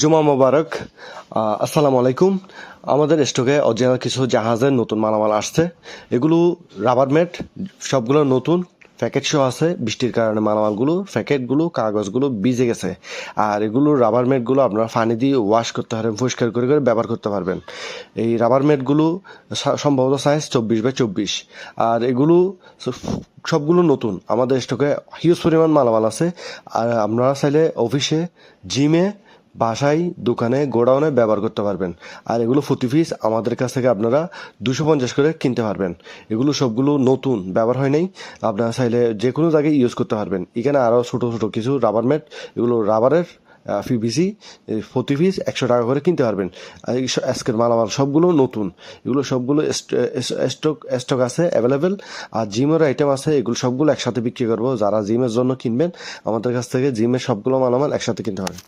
জুমা মোবারক আসসালামু আলাইকুম। আমাদের স্টকে অরিজিনাল কিছু জাহাজের নতুন মালামাল আসছে। এগুলো রাবার ম্যাট, সবগুলো নতুন। প্যাকেট সহ আছে, বৃষ্টির কারণে মালামালগুলো, প্যাকেটগুলো, কাগজগুলো ভিজে গেছে। আর এগুলো রাবার ম্যাটগুলো আপনারা পানি দিয়ে ওয়াশ করতে পারবেন, পরিষ্কার করে করে ব্যবহার করতে পারবেন। এই রাবার ম্যাটগুলো সম্ভবত সাইজ চব্বিশ বাই চব্বিশ। আর এগুলো সবগুলো নতুন। আমাদের স্টকে হিউজ পরিমাণ মালামাল আছে। আর আপনারা চাইলে অফিসে জিমে বাসায়, দোকানে, গোডাউনে ব্যবহার করতে পারবেন। আর এগুলো প্রতি পিস আমাদের কাছ থেকে আপনারা দুশো পঞ্চাশ করে কিনতে পারবেন। এগুলো সবগুলো নতুন, ব্যবহার হয় নাই। আপনারা চাইলে যে কোনো জায়গায় ইউজ করতে পারবেন। এখানে আরও ছোটো ছোটো কিছু রাবার ম্যাট এগুলো রাবারের পিভিসি প্রতি পিস একশো টাকা করে কিনতে পারবেন। আজকের মালামাল সবগুলো নতুন। এগুলো সবগুলো স্টক স্টক আছে অ্যাভেলেবেল আর জিমের আইটেম আছে, এগুলো সবগুলো একসাথে বিক্রি করব। যারা জিমের জন্য কিনবেন, আমাদের কাছ থেকে জিমের সবগুলো মালামাল একসাথে কিনতে পারেন।